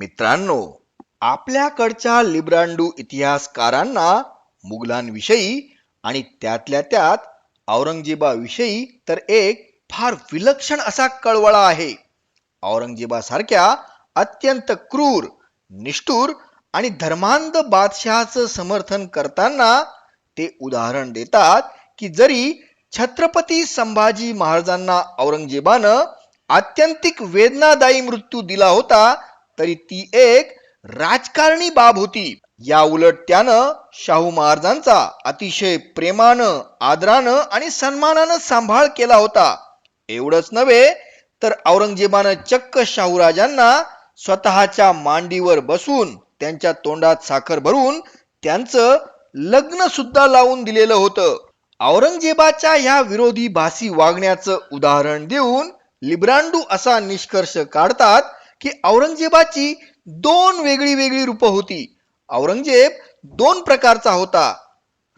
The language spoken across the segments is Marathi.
मित्रांनो आपल्याकडच्या लिब्रांडू इतिहासकारांना मुघलांविषयी आणि त्यातल्या त्यात औरंगजेबाविषयी तर एक फार विलक्षण असा कळवळा आहे. औरंगजेबासारख्या अत्यंत क्रूर निष्ठुर आणि धर्मांध बादशहाचं समर्थन करताना ते उदाहरण देतात की जरी छत्रपती संभाजी महाराजांना औरंगजेबानं आत्यंतिक वेदनादायी मृत्यू दिला होता तरी ती एक राजकारणी बाब होती. या उलट त्यानं शाहू महाराजांचा अतिशय प्रेमानं आदरानं आणि सन्मानानं सांभाळ केला होता. एवढंच नव्हे तर औरंगजेबानं चक्क शाहूराजांना स्वतःच्या मांडीवर बसून त्यांच्या तोंडात साखर भरून त्यांचं लग्न सुद्धा लावून दिलेलं होतं. औरंगजेबाच्या ह्या विरोधी भासी वागण्याचं उदाहरण देऊन लिब्रांडू असा निष्कर्ष काढतात की औरंगजेबाची दोन वेगळी वेगळी रूप होती. औरंगजेब दोन प्रकारचा होता.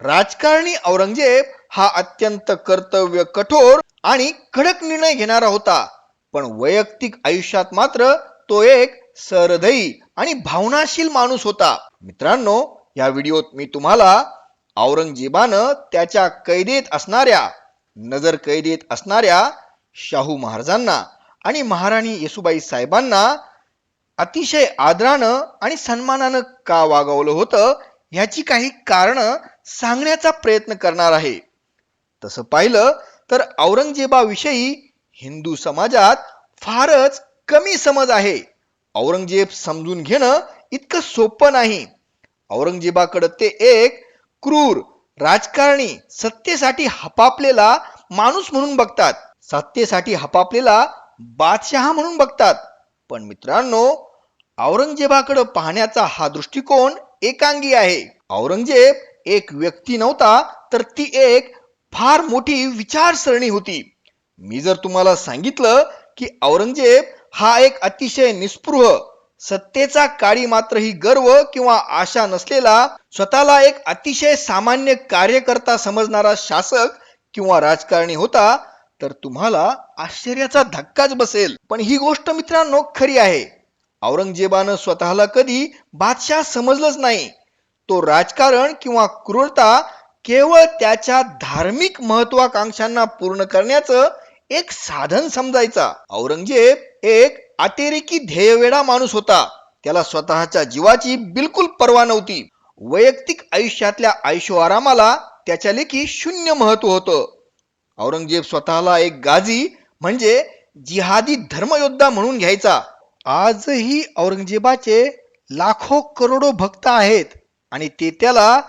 राजकारणी औरंगजेब हा अत्यंत कर्तव्य कठोर आणि कडक निर्णय घेणारा होता. पण वैयक्तिक आयुष्यात मात्र तो एक सरदयी आणि भावनाशील माणूस होता. मित्रांनो या व्हिडिओत मी तुम्हाला औरंगजेबानं त्याच्या कैदेत असणाऱ्या नजर कैदेत असणाऱ्या शाहू महाराजांना आणि महाराणी येसुबाई साहेबांना अतिशय आदरानं आणि सन्मानानं का वागवलं होतं ह्याची काही कारणं सांगण्याचा प्रयत्न करणार आहे. तसं पाहिलं तर औरंगजेबाविषयी हिंदू समाजात फारच कमी समज आहे. औरंगजेब समजून घेणं इतकं सोपं नाही. औरंगजेबाकडे ते एक क्रूर राजकारणी सत्तेसाठी हपापलेला माणूस म्हणून बघतात. सत्तेसाठी हपापलेला बादशहा म्हणून बघतात. पण मित्रांनो औरंगजेबाकडे पाहण्याचा हा दृष्टिकोन एकांगी आहे. औरंगजेब एक व्यक्ती नव्हता तर ती एक फार मोठी विचारसरणी होती. मी जर तुम्हाला सांगितलं की औरंगजेब हा एक अतिशय निस्पृह सत्तेचा काळी मात्र ही गर्व किंवा आशा नसलेला स्वतःला एक अतिशय सामान्य कार्यकर्ता समजणारा शासक किंवा राजकारणी होता तर तुम्हाला आश्चर्याचा धक्काच बसेल. पण ही गोष्ट मित्रांनो खरी आहे. औरंगजेबानं स्वतःला कधी बादशाह समजलंच नाही. तो राजकारण किंवा क्रूरता केवळ त्याच्या धार्मिक महत्वाकांक्षांना पूर्ण करण्याचं एक साधन समजायचा. औरंगजेब एक अतिरेकी ध्येयवेडा माणूस होता. त्याला स्वतःच्या जीवाची बिलकुल पर्वा नव्हती. वैयक्तिक आयुष्यातल्या आयुष्य आरामाला त्याच्या लेखी शून्य महत्त्व होतं. औरंगजेब स्वतःला एक गाजी म्हणजे जिहादी धर्मयोद्धा म्हणून घ्यायचा. आजही औरंगजेबाचे लाखो करोडो भक्त आहेत आणि ते त्याला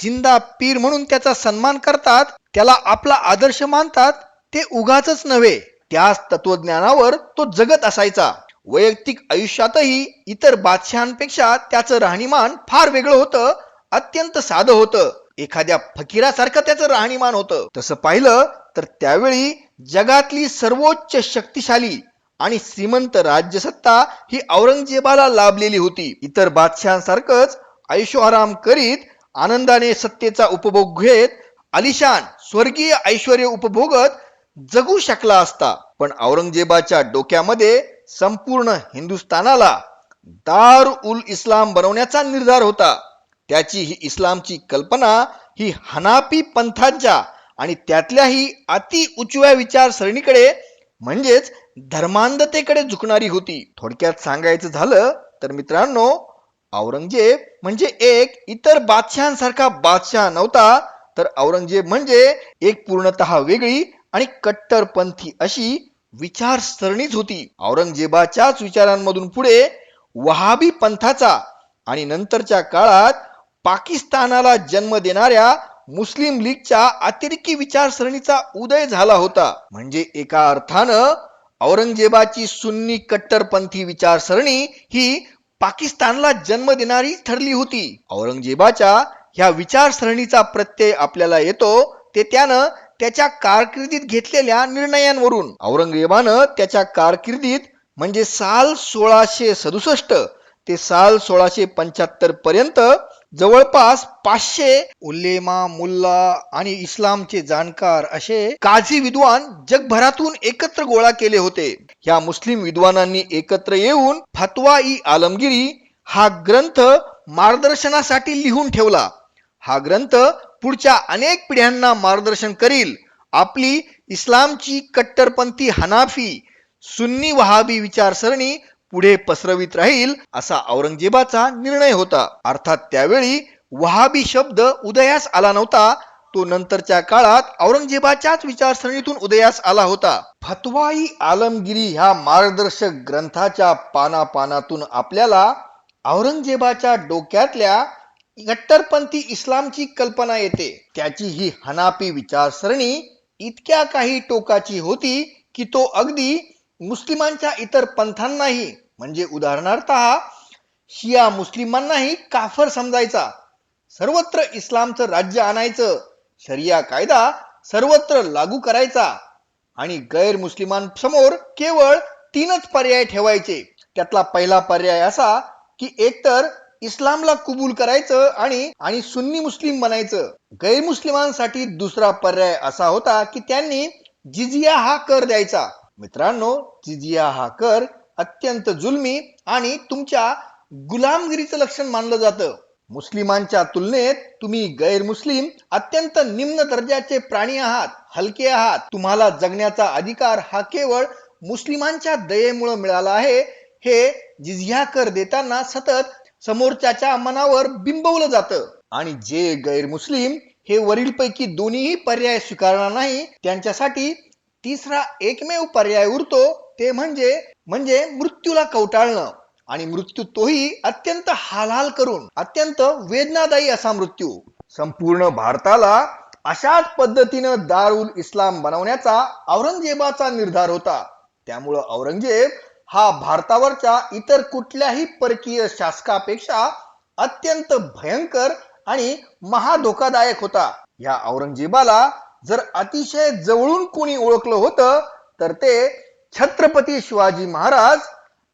जिंदा पीर म्हणून त्याचा सन्मान करतात त्याला आपला आदर्श मानतात ते उगाच नव्हे. त्याच तत्वज्ञानावर तो जगत असायचा. वैयक्तिक आयुष्यातही इतर बादशहांपेक्षा त्याचं राहणीमान फार वेगळं होतं अत्यंत साधं होतं. एखाद्या फकीरासारखं त्याचं राहणीमान होतं. तसं पाहिलं तर त्यावेळी जगातली सर्वोच्च शक्तिशाली आणि श्रीमंत राज्यसत्ता ही औरंगजेबाला लाभलेली होती. इतर बादशहांसारखंच आयुष्यआराम करीत आनंदाने सत्तेचा उपभोग घेत अलिशान स्वर्गीय ऐश्वर उपभोगत जगू शकला असता. पण औरंगजेबाच्या डोक्यामध्ये संपूर्ण हिंदुस्थानाला दार उल इस्लाम बनवण्याचा निर्धार होता. त्याची ही इस्लामची कल्पना ही हनापी पंथांच्या आणि त्यातल्याही अति उचव्या विचारसरणीकडे म्हणजेच धर्मांधतेकडे झुकणारी होती. थोडक्यात सांगायचं झालं तर मित्रांनो औरंगजेब म्हणजे एक इतर बादशहांसारखा बादशहा नव्हता तर औरंगजेब म्हणजे एक पूर्णतः वेगळी आणि कट्टरपंथी अशी विचारसरणीच होती. औरंगजेबाच्याच विचारांमधून पुढे वहाबी पंथाचा आणि नंतरच्या काळात पाकिस्तानाला जन्म देणाऱ्या मुस्लिम लीगच्या अतिरेकी विचारसरणीचा उदय झाला होता. म्हणजे एका अर्थानं औरंगजेबाची सुन्नी कट्टरपंथी विचारसरणी ही पाकिस्तानला जन्म देणारी ठरली होती. औरंगजेबाच्या ह्या विचारसरणीचा प्रत्यय आपल्याला येतो ते त्यानं त्याच्या कारकिर्दीत घेतलेल्या निर्णयांवरून. औरंगजेबानं त्याच्या कारकिर्दीत म्हणजे साल सोळाशे सदुसष्ट ते साल सोळाशे पंच्याहत्तर पर्यंत जवळपास पाचशे उल्लेमा मुल्ला आणि इस्लामचे जाणकार असे काझी विद्वान जगभरातून एकत्र गोळा केले होते. या मुस्लिम विद्वानांनी एकत्र येऊन फतवा ई आलमगिरी हा ग्रंथ मार्गदर्शनासाठी लिहून ठेवला. हा ग्रंथ पुढच्या अनेक पिढ्यांना मार्गदर्शन करील. आपली इस्लामची कट्टरपंथी हनाफी सुन्नी वहाबी विचारसरणी पुढे पसरवित राहील असा औरंगजेबाचा निर्णय होता. अर्थात त्यावेळी वहाबी शब्द उदयास आला नव्हता. तो नंतरच्या काळात औरंगजेबाच्याच विचारसरणीतून उदयास आला होता. फतवाई आलमगिरी ह्या मार्गदर्शक ग्रंथाच्या पानापानातून आपल्याला औरंगजेबाच्या डोक्यातल्या कट्टरपंथी इस्लामची कल्पना येते. त्याची ही हनापी विचारसरणी इतक्या काही टोकाची होती की तो अगदी मुस्लिमांच्या इतर पंथांनाही म्हणजे उदाहरणार्थ शिया मुस्लिमांनाही काफर समजायचा. सर्वत्र इस्लामचं राज्य आणायचं. शरिया कायदा सर्वत्र लागू करायचा. आणि गैर मुस्लिमांसमोर केवळ तीनच पर्याय ठेवायचे. त्यातला पहिला पर्याय असा की एकतर इस्लामला कबूल करायचं आणि आणि सुन्नी मुस्लिम बनायचं. गैरमुस्लिमांसाठी दुसरा पर्याय असा होता की त्यांनी जिजिया हा कर द्यायचा. मित्रांनो जिजिया हा कर अत्यंत जुलमी आणि तुमच्या गुलामगिरीचं लक्षण मानलं जातं. मुस्लिमांच्या तुलनेत तुम्ही गैरमुस्लिम अत्यंत निम्न दर्जाचे प्राणी आहात हलके आहात. तुम्हाला जगण्याचा अधिकार हा केवळ मुस्लिमांच्या दयेमुळे मिळाला आहे. हे जिझिया कर देताना सतत समोरच्याच्या मनावर बिंबवलं जातं. आणि जे गैरमुस्लिम हे वरीलपैकी दोन्हीही पर्याय स्वीकारणार नाही त्यांच्यासाठी तिसरा एकमेव पर्याय उरतो ते म्हणजे म्हणजे मृत्यूला कवटाळणं. आणि मृत्यू तोही अत्यंत हालहाल करून अत्यंत वेदनादायी असा मृत्यू. संपूर्ण भारताला अशाच पद्धतीनं दारुल इस्लाम बनवण्याचा औरंगजेबाचा निर्धार होता. त्यामुळं औरंगजेब हा भारतावरच्या इतर कुठल्याही परकीय शासकापेक्षा अत्यंत भयंकर आणि महाधोकादायक होता. या औरंगजेबाला जर अतिशय जवळून कोणी ओळखलं होतं तर ते छत्रपती शिवाजी महाराज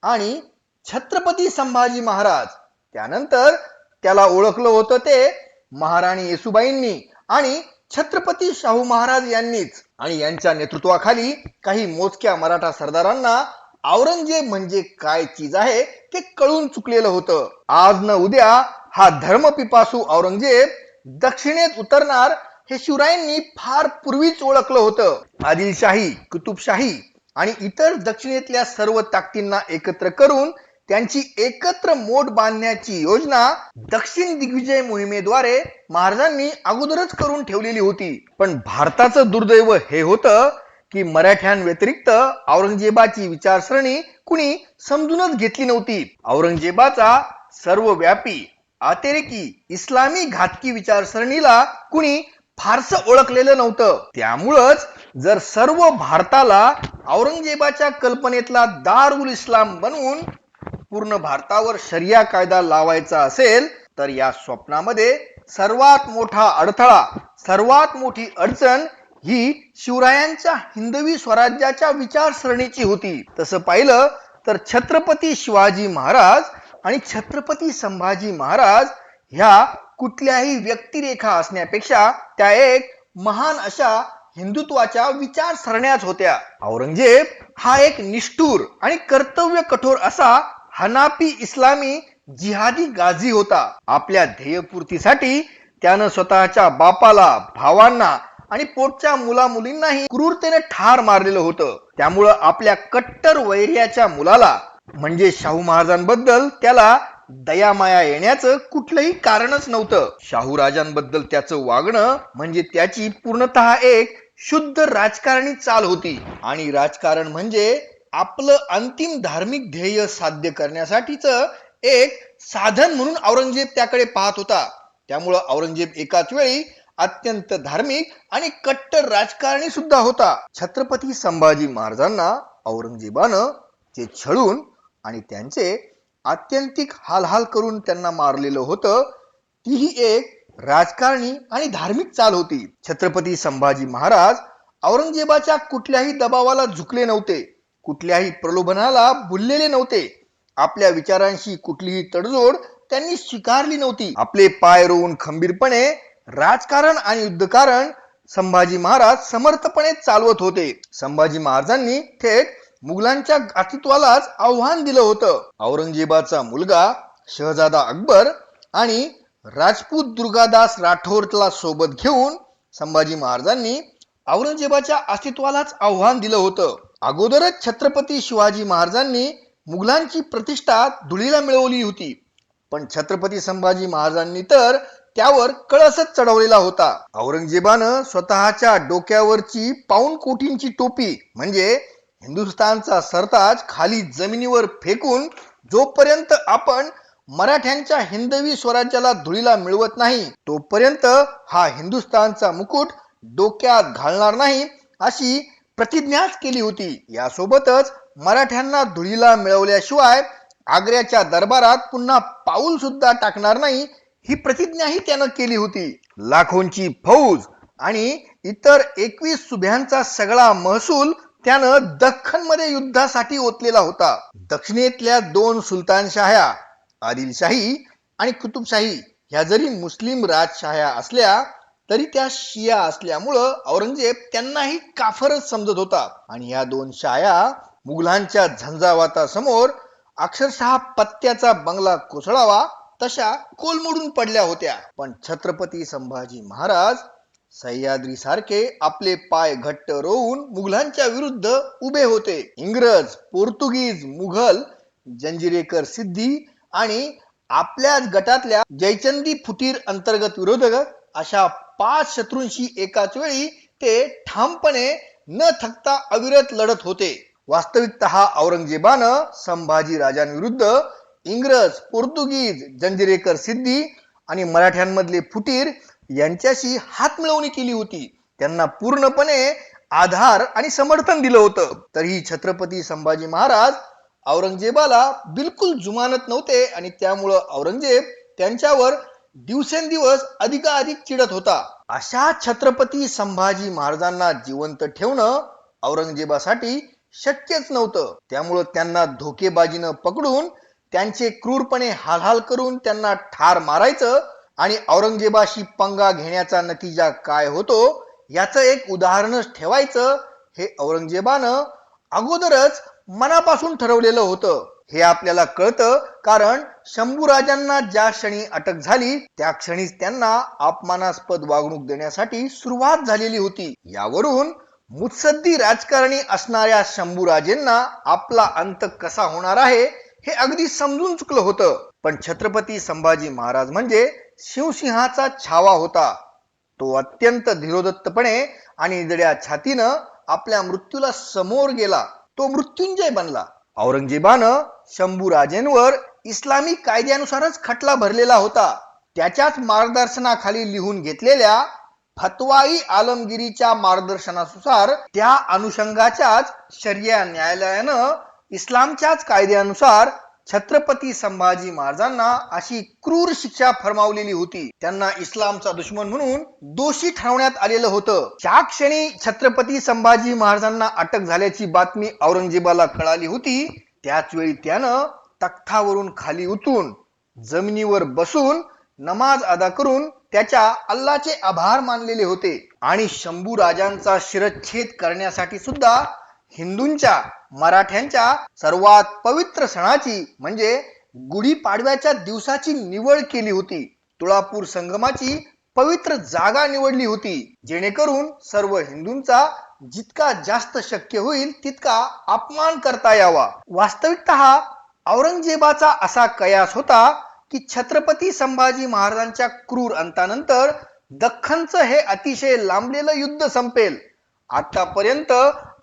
आणि छत्रपती संभाजी महाराज. त्यानंतर त्याला ओळखलं होतं ते महाराणी येसुबाईंनी आणि छत्रपती शाहू महाराज यांनीच. आणि यांच्या नेतृत्वाखाली काही मोजक्या मराठा सरदारांना औरंगजेब म्हणजे काय चीज आहे ते कळून चुकलेलं होतं. आज न उद्या हा धर्मपिपासू औरंगजेब दक्षिणेत उतरणार हे शिवरायांनी फार पूर्वीच ओळखलं होतं. आदिलशाही कुतुबशाही आणि इतर दक्षिणेतल्या सर्व ताकदींना एकत्र करून त्यांची एकत्र मोठ बांधण्याची योजना दक्षिण दिग्विजय मोहिमेद्वारे महाराजांनी अगोदरच करून ठेवलेली होती. पण भारताचं दुर्दैव हे होतं की मराठ्यांव्यतिरिक्त औरंगजेबाची विचारसरणी कुणी समजूनच घेतली नव्हती. औरंगजेबाचा सर्वव्यापी अतिरेकी इस्लामी घातकी विचारसरणीला कुणी फारसं ओळखलेलं नव्हतं. त्यामुळंच जर सर्व भारताला औरंगजेबाच्या कल्पनेतला दारुल इस्लाम बनवून पूर्ण भारतावर शरिया कायदा लावायचा असेल तर या स्वप्नामध्ये सर्वात मोठा अडथळा सर्वात मोठी अडचण ही शिवरायांच्या हिंदवी स्वराज्याच्या विचारसरणीची होती. तसं पाहिलं तर छत्रपती शिवाजी महाराज आणि छत्रपती संभाजी महाराज ह्या कुठल्याही व्यक्तिरेखा असण्यापेक्षा त्या एक महान अशा हिंदुत्वाच्या विचारसरण्याच होत्या. औरंगजेब हा एक निष्ठूर आणि कर्तव्य कठोर असा हनापी इस्लामी जिहादी गाझी होता. आपल्या ध्येयपूर्तीसाठी त्यानं स्वतःच्या बापाला भावांना आणि पोटच्या मुला मुलींनाही क्रूरतेने ठार मारलेलं होतं. त्यामुळं आपल्या कट्टर वैर्याच्या मुलाला म्हणजे शाहू महाराजांबद्दल त्याला दयामाया येण्याचं कुठलंही कारणच नव्हतं. शाहू राजांबद्दल त्याचं वागणं म्हणजे त्याची पूर्णतः एक शुद्ध राजकारणी चाल होती. आणि राजकारण म्हणजे आपलं अंतिम धार्मिक ध्येय साध्य करण्यासाठीच एक साधन म्हणून औरंगजेब त्याकडे पाहत होता. त्यामुळं औरंगजेब एकाच वेळी अत्यंत धार्मिक आणि कट्टर राजकारणी सुद्धा होता. छत्रपती संभाजी महाराजांना औरंगजेबानं ते छळून आणि त्यांचे आत्यंतिक हालहाल करून त्यांना मारलेलं होतं. तीही एक राजकारणी आणि धार्मिक चाल होती. छत्रपती संभाजी महाराज औरंगजेबाच्या कुठल्याही दबावाला झुकले नव्हते. कुठल्याही प्रलोभनाला भुललेले नव्हते. आपल्या विचारांशी कुठलीही तडजोड त्यांनी स्वीकारली नव्हती. आपले पाय रोवून खंबीरपणे राजकारण आणि युद्धकारण संभाजी महाराज समर्थपणे चालवत होते. संभाजी महाराजांनी थेट मुघलांच्या अस्तित्वालाच आव्हान दिलं होतं. औरंगजेबाचा मुलगा शहजादा अकबर आणि राजपूत दुर्गादास राठोरला सोबत घेऊन संभाजी महाराजांनी औरंगजेबाच्या अस्तित्वालाच आव्हान दिलं होतं. अगोदरच छत्रपती शिवाजी महाराजांनी मुघलांची प्रतिष्ठा धुळीला मिळवली होती. पण छत्रपती संभाजी महाराजांनी तर त्यावर कळसच चढवलेला होता. औरंगजेबानं स्वतःच्या डोक्यावरची पाऊन कोटींची टोपी म्हणजे हिंदुस्थानचा सरताज खाली जमिनीवर फेकून जोपर्यंत आपण मराठ्यांच्या हिंदवी स्वराज्याला धुळीला मिळवत नाही तोपर्यंत हा हिंदुस्थानचा मुकुट डोक्यात घालणार नाही अशी प्रतिज्ञाच केली होती. यासोबतच मराठ्यांना धुळीला मिळवल्याशिवाय आग्र्याच्या दरबारात पुन्हा पाऊल सुद्धा टाकणार नाही ही प्रतिज्ञाही त्यानं केली होती. लाखोंची फौज आणि इतर एकवीस सुभ्यांचा सगळा महसूल त्यानं दख्खनमध्ये युद्धासाठी ओतलेला होता. दक्षिणेतल्या दोन सुलतानशाह्या आदिलशाही आणि कुतुबशाही ह्या जरी मुस्लिम राजशाह्या असल्या तरी त्या शिया असल्यामुळं औरंगजेब त्यांनाही काफरच समजत होता. आणि या दोन शाया मुघलांच्या झंझावातासमोर अक्षरशः पत्त्याचा बंगला कोसळावा तशा कोलमोडून पडल्या होत्या. पण छत्रपती संभाजी महाराज सह्याद्री सारखे आपले पाय घट्ट रोवून मुघलांच्या विरुद्ध उभे होते. इंग्रज पोर्तुगीज मुघल जंजिरेकर सिद्धी आणि आपल्याच गटातल्या जयचंदी फुटीर अंतर्गत विरोधक अशा पाच शत्रूंशी एकाच वेळी ते ठामपणे न थकता अविरत लढत होते. वास्तविकत हा औरंगजेबानं संभाजी राजांविरुद्ध इंग्रज पोर्तुगीज जंजिरेकर सिद्धी आणि मराठ्यांमधले फुटीर यांच्याशी हात मिळवणी केली होती. त्यांना पूर्णपणे आधार आणि समर्थन दिलं होतं. तरीही छत्रपती संभाजी महाराज औरंगजेबाला बिलकुल जुमानत नव्हते आणि त्यामुळं औरंगजेब त्यांच्यावर दिवसेंदिवस अधिकाधिक चिडत होता. अशा छत्रपती संभाजी महाराजांना जिवंत ठेवणं औरंगजेबासाठी शक्यच नव्हतं. त्यामुळं त्यांना धोकेबाजीनं पकडून त्यांचे क्रूरपणे हालहाल करून त्यांना ठार मारायचं आणि औरंगजेबाशी पंगा घेण्याचा नतीजा काय होतो याचं एक उदाहरणच ठेवायचं हे औरंगजेबानं अगोदरच मनापासून ठरवलेलं होतं. हे आपल्याला कळतं कारण शंभू राजांना ज्या क्षणी अटक झाली त्या क्षणीच त्यांना अपमानास्पद वागणूक देण्यासाठी सुरुवात झालेली होती. यावरून मुत्सद्दी राजकारणी असणाऱ्या शंभूराजेंना आपला अंत कसा होणार आहे हे अगदी समजून चुकलं होतं. पण छत्रपती संभाजी महाराज म्हणजे शिवसिंहाचा छावा होता. तो अत्यंत धीरोदत्तपणे आणि निदड्या छातीनं आपल्या मृत्यूला समोर गेला. तो मृत्युंजय बनला. औरंगजेबानं शंभूराजेंवर इस्लामी कायद्यानुसारच खटला भरलेला होता. त्याच्याच मार्गदर्शनाखाली लिहून घेतलेल्या फतवाई आलमगिरीच्या मार्गदर्शनानुसार त्या अनुषंगाच्याच शर्या न्यायालयानं इस्लामच्याच कायद्यानुसार छत्रपती संभाजी महाराजांना अशी क्रूर शिक्षा फरमावलेली होती. त्यांना इस्लामचा दुश्मन म्हणून दोषी ठरवण्यात आलेलं होतं. ज्या क्षणी छत्रपती संभाजी महाराजांना अटक झाल्याची बातमी औरंगजेबाला कळाली होती त्याच वेळी त्यानं तख्तावरून खाली उतरून जमिनीवर बसून नमाज अदा करून त्याच्या अल्लाचे आभार मानलेले होते. आणि शंभू राजांचा शिरच्छेद करण्यासाठी सुद्धा हिंदूंच्या मराठ्यांच्या सर्वात पवित्र सणाची म्हणजे गुढीपाडव्याच्या दिवसाची निवड केली होती. तुळापूर संगमाची पवित्र जागा निवडली होती. जेणेकरून सर्व हिंदूंचा जितका जास्त शक्य होईल तितका अपमान करता यावा. वास्तविकत औरंगजेबाचा असा कयास होता की छत्रपती संभाजी महाराजांच्या क्रूर अंतानंतर दख्खनचं हे अतिशय लांबलेलं युद्ध संपेल. आतापर्यंत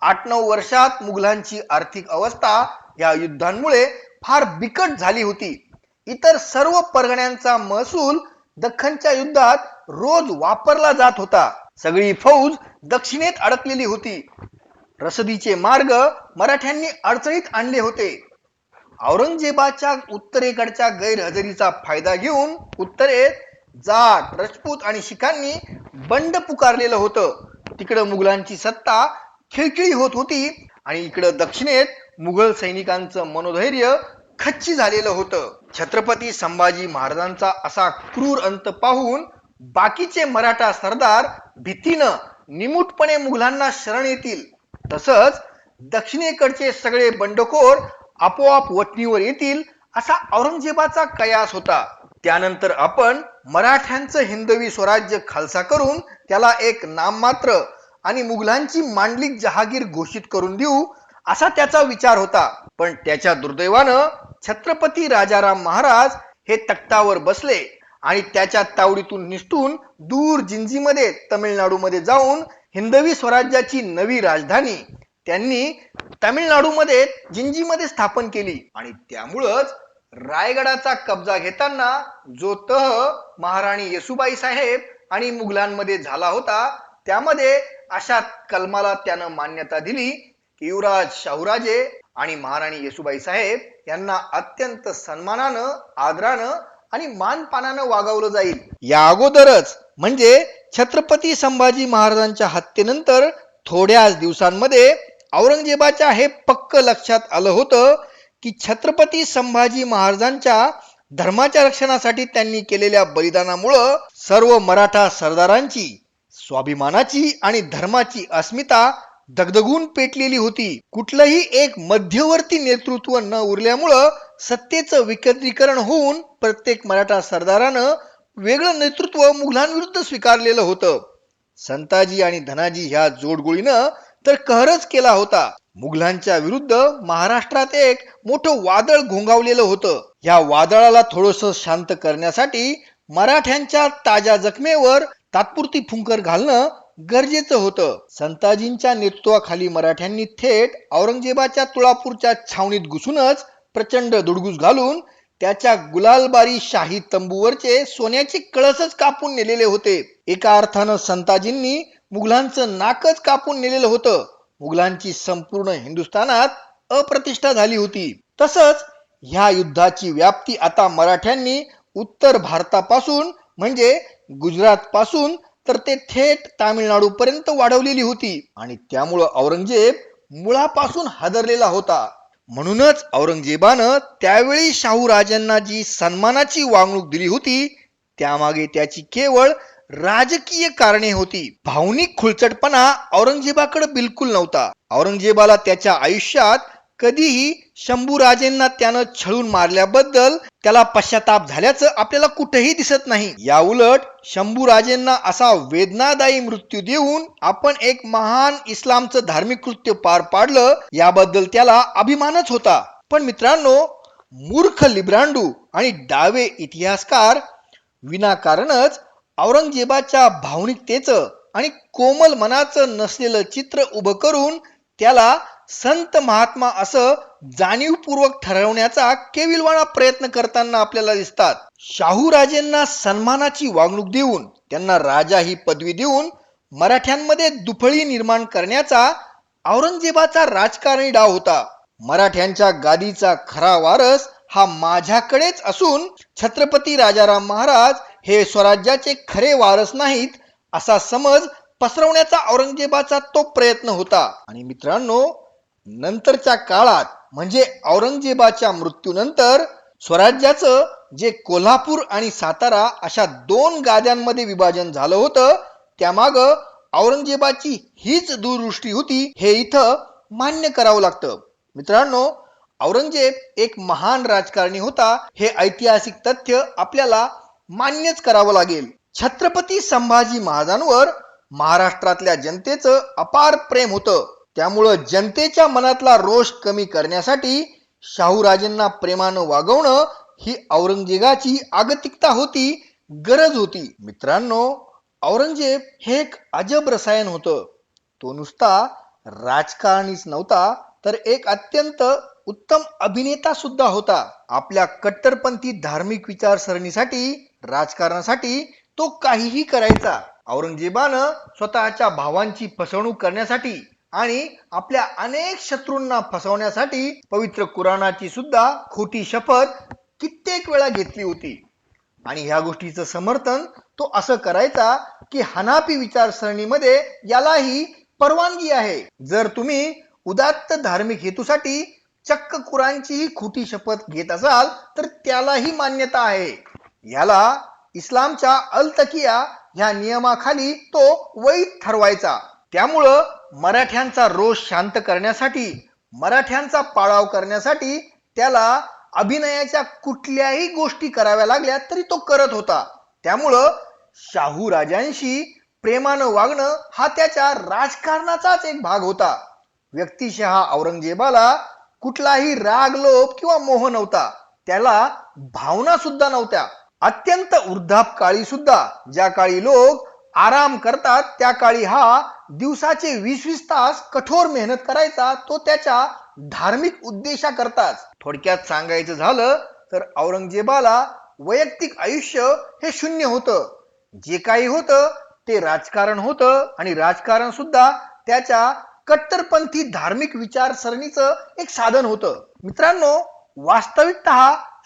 आठ नऊ वर्षात मुघलांची आर्थिक अवस्था या युद्धांमुळे फार बिकट झाली होती. इतर सर्व परगण्यांचा महसूल दख्खनच्या युद्धात रोज वापरला जात होता. सगळी फौज दक्षिणेत अडकलेली होती. रसदीचे मार्ग मराठ्यांनी अडचणीत आणले होते. औरंगजेबाच्या उत्तरेकडच्या गैरहजेरीचा फायदा घेऊन उत्तरेत जाट राजपूत आणि शिखांनी बंड पुकारलेलं होतं. तिकडं मुघलांची सत्ता खिळखिळी होत होती आणि इकडं दक्षिणेत मुघल सैनिकांचं मनोधैर्य खच्ची झालेलं होतं. छत्रपती संभाजी महाराजांचा असा क्रूर अंत पाहून बाकीचे मराठा सरदार भीतीनं निमूटपणे मुघलांना शरण येतील. तसंच दक्षिणेकडचे सगळे बंडखोर आपोआप वटणीवर येतील असा औरंगजेबाचा कयास होता. त्यानंतर आपण मराठ्यांचं हिंदवी स्वराज्य खालसा करून त्याला एक नाममात्र आणि मुघलांची मांडलिक जहागीर घोषित करून देऊ असा त्याचा विचार होता. पण त्याच्या दुर्दैवानं छत्रपती राजाराम महाराज हे तख्तावर बसले आणि त्याच्या तावडीतून निसटून दूर जिंजीमध्ये तमिळनाडूमध्ये जाऊन हिंदवी स्वराज्याची नवी राजधानी त्यांनी तामिळनाडूमध्ये जिंजीमध्ये स्थापन केली. आणि त्यामुळंच रायगडाचा कब्जा घेताना जो तह महाराणी येसुबाई साहेब आणि मुघलांमध्ये झाला होता त्यामध्ये अशा कलमाला त्यानं मान्यता दिली की युवराज शाहूराजे आणि महाराणी येसुबाई साहेब यांना अत्यंत सन्मानानं आदरानं आणि मानपानानं वागवलं जाईल. या अगोदरच म्हणजे छत्रपती संभाजी महाराजांच्या हत्येनंतर थोड्याच दिवसांमध्ये औरंगजेबाच्या हे पक्क लक्षात आलं होतं की छत्रपती संभाजी महाराजांच्या धर्माच्या रक्षणासाठी त्यांनी केलेल्या बलिदानामुळं सर्व मराठा सरदारांची स्वाभिमानाची आणि धर्माची अस्मिता दगदगून पेटलेली होती. कुठलंही एक मध्यवर्ती नेतृत्व न उरल्यामुळं सत्तेचं विकेंद्रीकरण होऊन प्रत्येक मराठा सरदारानं वेगळं नेतृत्व मुघलांविरुद्ध स्वीकारलेलं होतं. संताजी आणि धनाजी ह्या जोडगोळीनं तर कहरच केला होता. मुघलांच्या विरुद्ध महाराष्ट्रात एक मोठं वादळ घोंगावलेलं होतं. या वादळाला थोडस शांत करण्यासाठी मराठ्यांच्या ताज्या जखमेवर तात्पुरती फुंकर घालणं गरजेचं होतं. संताजींच्या नेतृत्वाखाली मराठ्यांनी थेट औरंगजेबाच्या तुळापूरच्या छावणीत घुसूनच प्रचंड दुडगुस घालून त्याच्या गुलालबारी शाही तंबूवरचे सोन्याचे कळसच कापून नेलेले होते. एका अर्थानं संताजींनी मुघलांचं नाकच कापून नेलेलं होतं. मुघलांची संपूर्ण हिंदुस्थानात अप्रतिष्ठा झाली होती. तसंच ह्या युद्धाची व्याप्ती आता मराठ्यांनी उत्तर भारतापासून म्हणजे गुजरात पासून तर ते थेट तामिळनाडू पर्यंत वाढवलेली होती. आणि त्यामुळं औरंगजेब मुळापासून हादरलेला होता. म्हणूनच औरंगजेबानं त्यावेळी शाहू राजांना जी सन्मानाची वागणूक दिली होती त्यामागे त्याची केवळ राजकीय कारणे होती. भावनिक खुळचटपणा औरंगजेबाकडे बिलकुल नव्हता. औरंगजेबाला त्याच्या आयुष्यात कधीही शंभूराजेंना त्यानं छळून मारल्याबद्दल त्याला पश्चाताप झाल्याचं आपल्याला कुठेही दिसत नाही. या उलट शंभूराजेंना असा वेदनादायी मृत्यू देऊन आपण एक महान इस्लामचं धार्मिक कृत्य पार पाडलं याबद्दल त्याला अभिमानच होता. पण मित्रांनो मूर्ख लिब्रांडू आणि डावे इतिहासकार विनाकारणच औरंगजेबाच्या भावनिकतेचं आणि कोमल मनाचं नसलेलं चित्र उभं करून त्याला संत महात्मा असं जाणीवपूर्वक ठरवण्याचा केविलवाणा प्रयत्न करताना आपल्याला दिसतात. शाहू राजेंना सन्मानाची वागणूक देऊन त्यांना राजा ही पदवी देऊन मराठ्यांमध्ये दुफळी निर्माण करण्याचा औरंगजेबाचा राजकारणी डाव होता. मराठ्यांच्या गादीचा खरा वारस हा माझ्याकडेच असून छत्रपती राजाराम महाराज हे स्वराज्याचे खरे वारस नाहीत असा समज पसरवण्याचा औरंगजेबाचा तो प्रयत्न होता. आणि मित्रांनो नंतरच्या काळात म्हणजे औरंगजेबाच्या मृत्यूनंतर स्वराज्याचं जे कोल्हापूर आणि सातारा अशा दोन गाद्यांमध्ये विभाजन झालं होतं त्यामाग औरंगजेबाची हीच दूरदृष्टी होती हे इथं मान्य करावं लागतं. मित्रांनो औरंगजेब एक महान राजकारणी होता हे ऐतिहासिक तथ्य आपल्याला मान्यच करावं लागेल. छत्रपती संभाजी महाराजांवर महाराष्ट्रातल्या जनतेचं अपार प्रेम होतं. त्यामुळं जनतेच्या मनातला रोष कमी करण्यासाठी शाहूराजेंना प्रेमानं वागवणं ही औरंगजेबाची आगतिकता होती गरज होती. मित्रांनो औरंगजेब हे एक अजब रसायन होतं. तो नुसता राजकारणीच नव्हता तर एक अत्यंत उत्तम अभिनेता सुद्धा होता. आपल्या कट्टरपंथी धार्मिक विचारसरणीसाठी राजकारणासाठी तो काहीही करायचा. औरंगजेबानं स्वतःच्या भावांची फसवणूक करण्यासाठी आणि आपल्या अनेक शत्रूंना फसवण्यासाठी पवित्र कुराणाची सुद्धा खोटी शपथ कित्येक वेळा घेतली होती. आणि ह्या गोष्टीचं समर्थन तो असं करायचा की हनापी विचारसरणीमध्ये यालाही परवानगी आहे. जर तुम्ही उदात्त धार्मिक हेतूसाठी चक्क कुराणचीही खोटी शपथ घेत असाल तर त्यालाही मान्यता आहे. याला इस्लामच्या अल तकिया ह्या नियमाखाली तो वैध ठरवायचा. त्यामुळं मराठ्यांचा रोष शांत करण्यासाठी मराठ्यांचा पाळाव करण्यासाठी त्याला अभिनयाच्या कुठल्याही गोष्टी कराव्या लागल्या तरी तो करत होता. त्यामुळं शाहू राजांशी प्रेमानं वागणं हा त्याच्या राजकारणाचाच एक भाग होता. व्यक्तिशः औरंगजेबाला कुठलाही राग लोप किंवा मोह नव्हता. त्याला भावना सुद्धा नव्हत्या. अत्यंत वृद्धाप काळी सुद्धा ज्या काळी लोक आराम करतात त्या काळी हा दिवसाचे वीस वीस तास कठोर मेहनत करायचा तो त्याच्या धार्मिक उद्देशाकरताच. थोडक्यात सांगायचं झालं तर औरंगजेबाला वैयक्तिक आयुष्य हे शून्य होतं. जे काही होतं ते राजकारण होतं आणि राजकारण सुद्धा त्याच्या कट्टरपंथी धार्मिक विचारसरणीचं एक साधन होतं. मित्रांनो वास्तविकत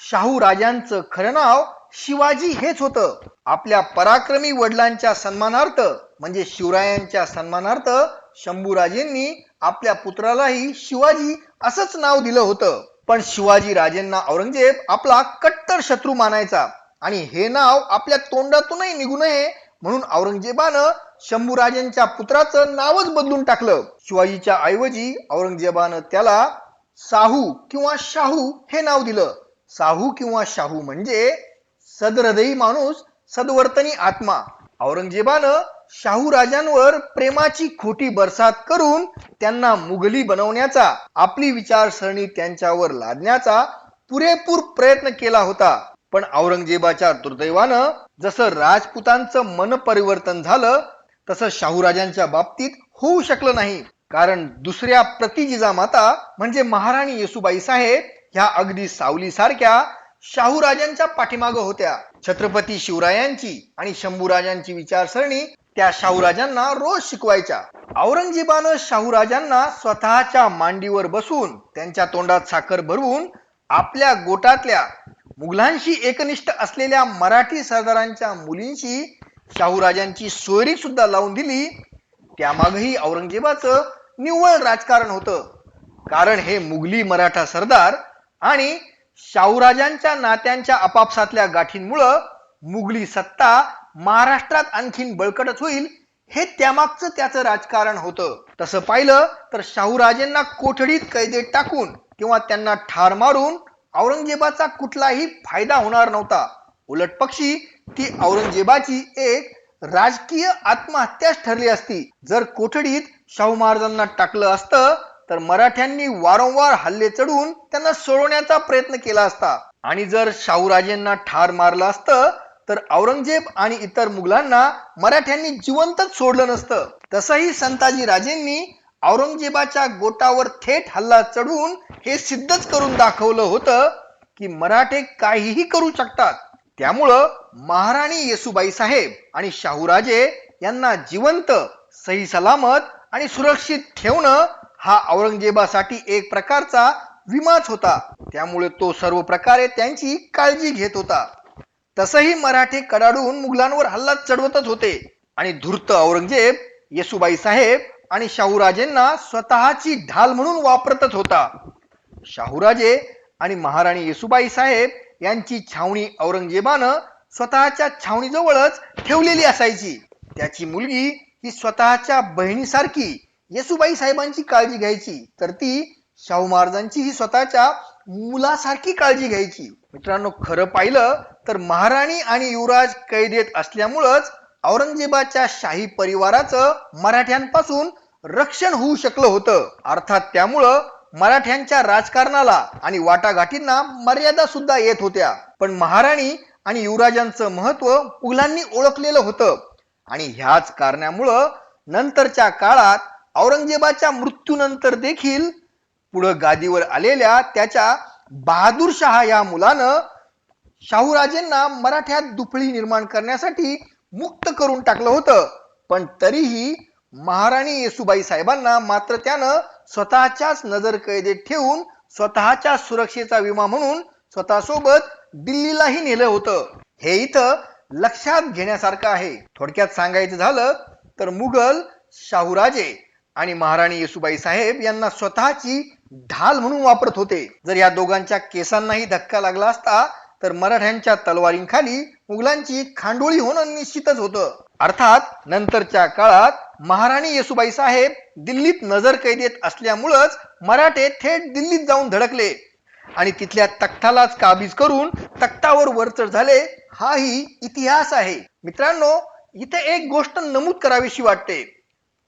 शाहू राजांचं खरं नाव शिवाजी हेच होतं. आपल्या पराक्रमी वडिलांच्या सन्मानार्थ म्हणजे शिवरायांच्या सन्मानार्थ शंभूराजेंनी आपल्या पुत्रालाही शिवाजी असंच नाव दिलं होतं. पण शिवाजी राजेंना औरंगजेब आपला कट्टर शत्रू मानायचा आणि हे नाव आपल्या तोंडातूनही निघू नये म्हणून औरंगजेबानं शंभूराजेंच्या पुत्राचं नावच बदलून टाकलं. शिवाजीच्या ऐवजी औरंगजेबानं त्याला साहू किंवा शाहू हे नाव दिलं. साहू किंवा शाहू म्हणजे सदहृदयी माणूस सद्वर्तनी आत्मा. औरंगजेबानं शाहू राजांवर प्रेमाची खोटी बरसात करून त्यांना मुघली बनवण्याचा आपली विचारसरणी त्यांच्यावर लादण्याचा पुरेपूर प्रयत्न केला होता. पण औरंगजेबाच्या दुर्दैवानं जसं राजपुतांचं मन परिवर्तन झालं तसं शाहूराजांच्या बाबतीत होऊ शकलं नाही. कारण दुसऱ्या प्रतिजिजामाता म्हणजे महाराणी येसुबाई साहेब ह्या अगदी सावलीसारख्या शाहूराजांच्या पाठीमागं होत्या. छत्रपती शिवरायांची आणि शंभूराजांची विचारसरणी त्या शाहूराजांना रोज शिकवायच्या. औरंगजेबानं शाहूराजांना स्वतःच्या मांडीवर बसून त्यांच्या तोंडात साखर भरवून आपल्या गोटातल्या मुघलांशी एकनिष्ठ असलेल्या मराठी सरदारांच्या मुलींशी शाहूराजांची सोयरी सुद्धा लावून दिली. त्यामागही औरंगजेबाचं निव्वळ राजकारण होतं. कारण हे मुघली मराठा सरदार आणि शाहूराजांच्या नात्यांच्या आपापसातल्या गाठींमुळं मुघली सत्ता महाराष्ट्रात आणखीन बळकटच होईल हे त्यामागचं त्याचं राजकारण होतं. तसं पाहिलं तर शाहूराजेंना कोठडीत कैदेत टाकून किंवा त्यांना ठार मारून औरंगजेबाचा कुठलाही फायदा होणार नव्हता. उलट पक्षी ती औरंगजेबाची एक राजकीय आत्महत्याच ठरली असती. जर कोठडीत शाहू महाराजांना टाकलं असतं तर मराठ्यांनी वारंवार हल्ले चढून त्यांना सोडवण्याचा प्रयत्न केला असता. आणि जर शाहूराजेंना ठार मारलं असतं तर औरंगजेब आणि इतर मुघलांना मराठ्यांनी जिवंतच सोडलं नसतं. तसंही संताजी राजेंनी औरंगजेबाच्या गोटावर थेट हल्ला चढून हे सिद्धच करून दाखवलं होतं की मराठे काहीही करू शकतात. त्यामुळं महाराणी येसुबाई साहेब आणि शाहूराजे यांना जिवंत सही सलामत आणि सुरक्षित ठेवणं हा औरंगजेबासाठी एक प्रकारचा विमाच होता. त्यामुळे तो सर्व प्रकारे त्यांची काळजी घेत होता. तसंही मराठे कडाडून मुघलांवर हल्ला चढवतच होते. आणि धूर्त औरंगजेब येसुबाई साहेब आणि शाहूराजेंना स्वतःची ढाल म्हणून वापरतच होता. शाहूराजे आणि महाराणी येसुबाई साहेब यांची छावणी औरंगजेबानं स्वतःच्या छावणीजवळच ठेवलेली असायची. त्याची मुलगी ही स्वतःच्या बहिणीसारखी येसुबाई साहेबांची काळजी घ्यायची तर ती शाहू महाराजांची ही स्वतःच्या मुलासारखी काळजी घ्यायची. मित्रांनो खरं पाहिलं तर महाराणी आणि युवराज कैदेत असल्यामुळंच औरंगजेबाच्या शाही परिवाराचं मराठ्यांपासून रक्षण होऊ शकलं होतं. अर्थात त्यामुळं मराठ्यांच्या राजकारणाला आणि वाटाघाटींना मर्यादा सुद्धा येत होत्या. पण महाराणी आणि युवराजांचं महत्त्व मुघलांनी ओळखलेलं होतं. आणि ह्याच कारणामुळं नंतरच्या काळात औरंगजेबाच्या मृत्यूनंतर देखील पुढं गादीवर आलेल्या त्याच्या बहादूर शहा या मुलानं शाहूराजेंना मराठ्यात दुफळी निर्माण करण्यासाठी मुक्त करून टाकलं होतं. पण तरीही महाराणी येसुबाई साहेबांना मात्र त्यानं स्वतःच्याच नजर कैदेत ठेवून स्वतःच्या सुरक्षेचा विमा म्हणून स्वतःसोबत दिल्लीलाही नेलं होतं. हे इथं लक्षात घेण्यासारखं आहे. थोडक्यात सांगायचं झालं तर मुघल शाहूराजे आणि महाराणी येसुबाई साहेब यांना स्वतःची ढाल म्हणून वापरत होते. जर या दोघांच्या केसांनाही धक्का लागला असता तर मराठ्यांच्या तलवारींखाली मुघलांची खांडोळी होणं निश्चितच होतं. अर्थात नंतरच्या काळात महाराणी येसुबाई साहेब दिल्लीत नजर कैदेत असल्यामुळंच मराठे थेट दिल्लीत जाऊन धडकले. आणि तिथल्या तख्तालाच काबीज करून तख्तावर वरचढ झाले हाही इतिहास आहे. मित्रांनो इथे एक गोष्ट नमूद करावीशी वाटते.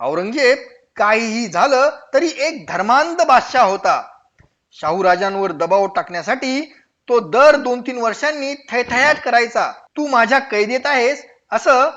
औरंगजेब काहीही झालं तरी एक धर्मांध बादशाह होता. शाहू राजांवर दबाव टाकण्यासाठी तो दर दोन तीन वर्षांनी थैथयाट करायचा. तू माझ्या कैदेत आहेस असं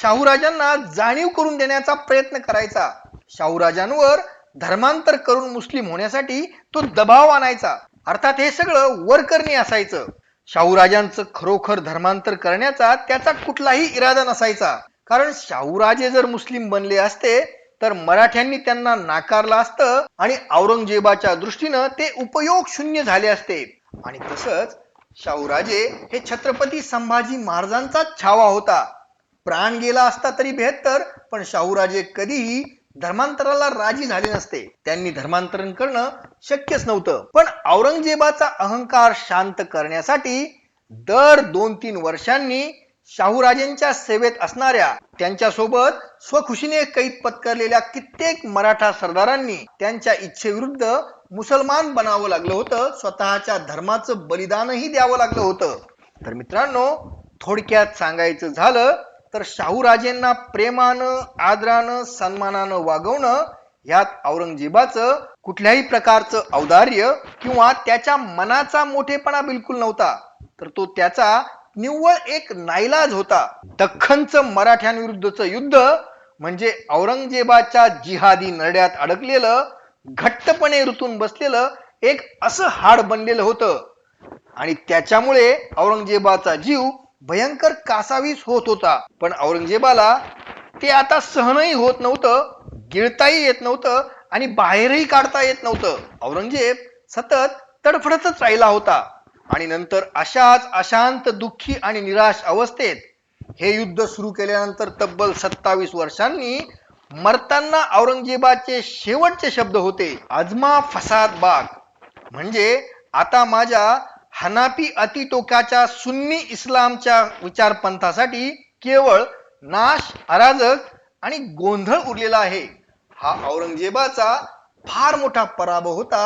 शाहूराजांना जाणीव करून देण्याचा प्रयत्न करायचा. शाहूराजांवर धर्मांतर करून मुस्लिम होण्यासाठी तो दबाव आणायचा. अर्थात हे सगळं वरकरणी असायचं. शाहूराजांचं खरोखर धर्मांतर करण्याचा त्याचा कुठलाही इरादा नसायचा. कारण शाहूराजे जर मुस्लिम बनले असते तर मराठ्यांनी त्यांना नाकारलं असतं आणि औरंगजेबाच्या दृष्टीनं ते उपयोग शून्य झाले असते. आणि तसंच शाहूराजे हे छत्रपती संभाजी महाराजांचा छावा होता. प्राण गेला असता तरी बेहत्तर पण शाहूराजे कधीही धर्मांतराला राजी झाले नसते. त्यांनी धर्मांतरण करणं शक्यच नव्हतं. पण औरंगजेबाचा अहंकार शांत करण्यासाठी दर दोन तीन वर्षांनी शाहूराजेंच्या सेवेत असणाऱ्या त्यांच्यासोबत स्वखुशीने कैद पत्करलेल्या कित्येक मराठा सरदारांनी त्यांच्या इच्छेविरुद्ध मुसलमान बनावं लागलं होतं. स्वतःच्या धर्माचं बलिदानही द्यावं लागलं होतं. तर मित्रांनो थोडक्यात सांगायचं झालं तर शाहूराजेंना प्रेमानं आदरानं सन्मानानं वागवणं यात औरंगजेबाचं कुठल्याही प्रकारचं औदार्य किंवा त्याच्या मनाचा मोठेपणा बिलकुल नव्हता. तर तो त्याचा निव्वळ एक नाईलाज होता. दख्खनचं मराठ्यांविरुद्धचं युद्ध म्हणजे औरंगजेबाच्या जिहादी नरड्यात अडकलेलं घट्टपणे ऋतून बसलेलं एक असं हाड बनलेलं होतं. आणि त्याच्यामुळे औरंगजेबाचा जीव भयंकर कासावीस होत होता. पण औरंगजेबाला ते आता सहनही होत नव्हतं गिळताही येत नव्हतं आणि बाहेरही काढता येत नव्हतं. औरंगजेब सतत तडफडतच राहिला होता. आणि नंतर अशाच अशांत दुःखी आणि निराश अवस्थेत हे युद्ध सुरू केल्यानंतर तब्बल सत्तावीस वर्षांनी मरताना औरंगजेबाचे शेवटचे शब्द होते अजमा फसाद बाग. म्हणजे आता माझ्या हनापी अतिटोकाच्या सुन्नी इस्लामच्या विचारपंथासाठी केवळ नाश अराजक आणि गोंधळ उरलेला आहे. हा औरंगजेबाचा फार मोठा पराभव होता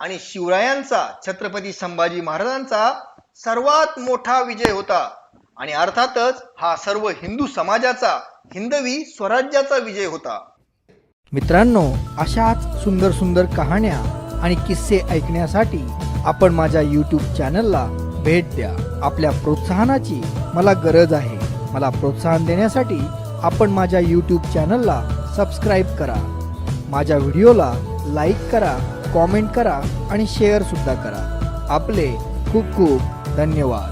आणि शिवरायांचा छत्रपती संभाजी महाराजांचा सर्वात मोठा विजय होता. आणि अर्थातच हा सर्व हिंदू समाजाचा हिंदवी स्वराज्याचा विजय होता. मित्रांनो अशाच सुंदर सुंदर कहाण्या आणि किस्से ऐकण्यासाठी आपण माझ्या यूट्यूब चॅनलला भेट द्या. आपल्या प्रोत्साहनाची मला गरज आहे. मला प्रोत्साहन देण्यासाठी आपण माझ्या यूट्यूब चॅनलला सबस्क्राईब करा. माझ्या व्हिडिओला लाईक करा कॉमेंट करा आणि शेअरसुद्धा करा. आपले खूप खूप धन्यवाद.